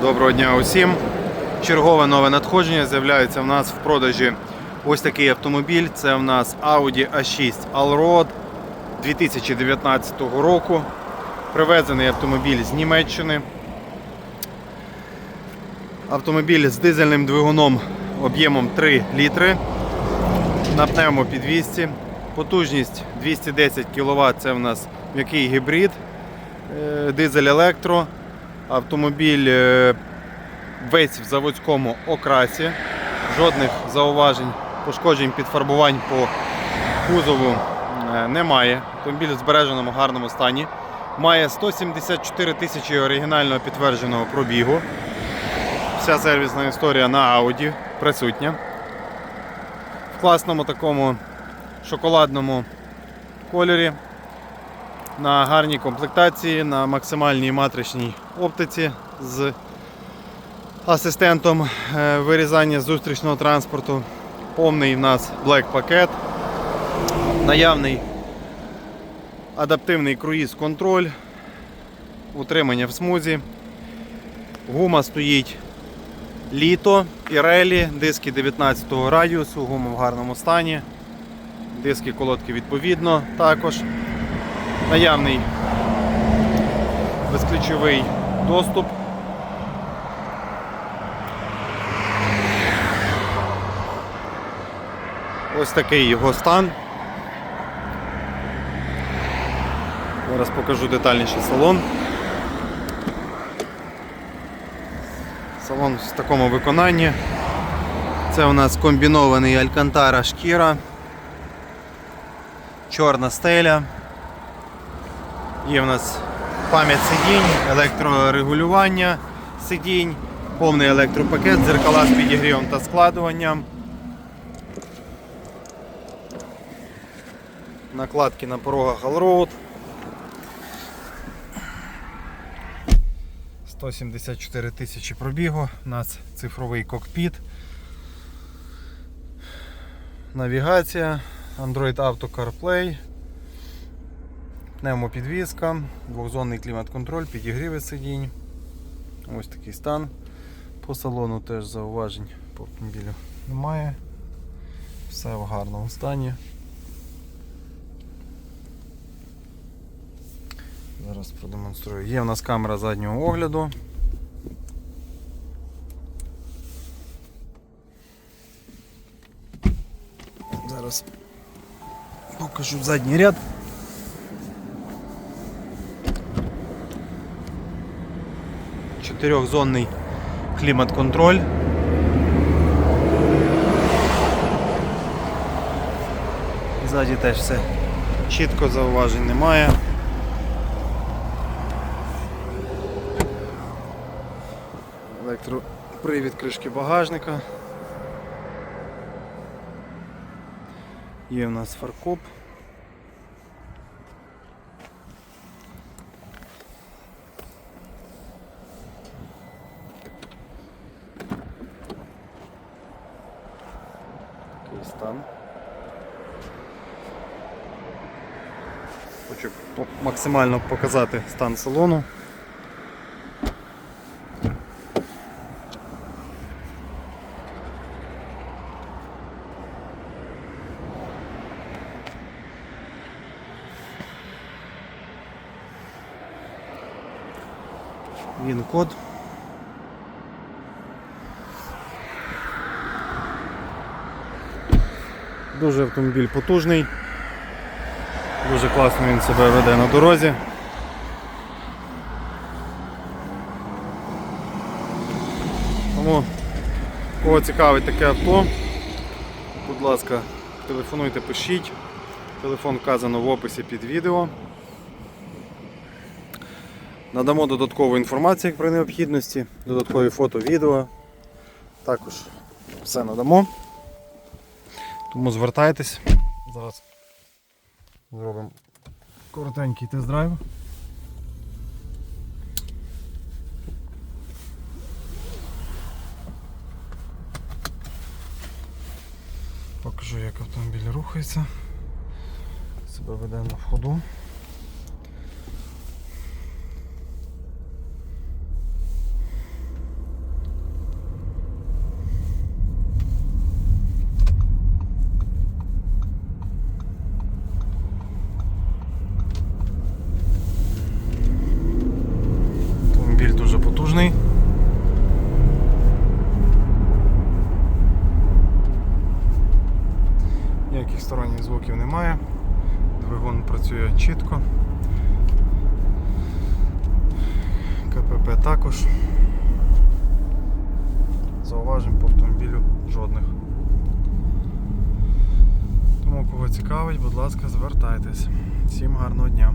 Доброго дня усім. Чергове нове надходження з'являється в нас в продажі ось такий автомобіль. Це в нас Audi A6 Allroad 2019 року. Привезений автомобіль з Німеччини. Автомобіль з дизельним двигуном об'ємом 3 літри на пневмопідвісці. Потужність 210 кВт. Це в нас м'який гібрид, е, дизель електро. Автомобіль е, весь в заводському окрасі. Жодних зауважень, пошкоджень, підфарбувань по кузову е, немає. Автомобіль в збереженому гарному стані. Має 174 тисячі оригінального підтвердженого пробігу. Вся сервісна історія на Audi присутня. В класному такому шоколадному кольорі. На гарній комплектації, на максимальній матричній оптиці з асистентом е, вирізання зустрічного транспорту. Повний в нас Black пакет. Наявний адаптивний круїз-контроль, утримання в смузі. Гума стоїть літо, Pirelli, диски 19 радіусу, гума в гарному стані. Диски колодки відповідно також. Наявний безключовий доступ. Ось такий його стан. Зараз покажу детальніше салон. Салон в такому виконанні. Це у нас комбінований Алькантара шкіра, чорна стеля. Є в нас пам'ять сидінь, електрорегулювання сидінь, повний електропакет, дзеркала з підігрівом та складуванням. Накладки на порогах Allroad. 174 тисячі пробігу, у нас цифровий кокпіт, навігація, Android Auto CarPlay, пневмопідвізка, двохзонний клімат-контроль, підігріви сидінь. Ось такий стан. По салону теж зауважень по автомобілю немає. Все в гарному стані. Зараз продемонструю. Є в нас камера заднього огляду. Зараз покажу задній ряд. Чотирьохзонний клімат-контроль. Ззаді теж все чітко зауважень немає. Електропривід кришки багажника. Є в нас фаркоп. Такий стан. Хочу максимально показати стан салону. Він код. Дуже автомобіль потужний. Дуже класно він себе веде на дорозі. Тому кого цікавить таке авто, будь ласка, телефонуйте, пишіть. Телефон вказано в описі під відео. Надамо додаткову інформацію при необхідності, додаткові фото, відео. Також все надамо. Тому звертайтесь. Зараз зробимо коротенький тест-драйв. Покажу, як автомобіль рухається. Себе веде на входу. Ніяких сторонніх звуків немає. Двигун працює чітко. КПП також. Зауважень по автомобілю жодних. Тому кого цікавить, будь ласка, звертайтесь. Всім гарного дня.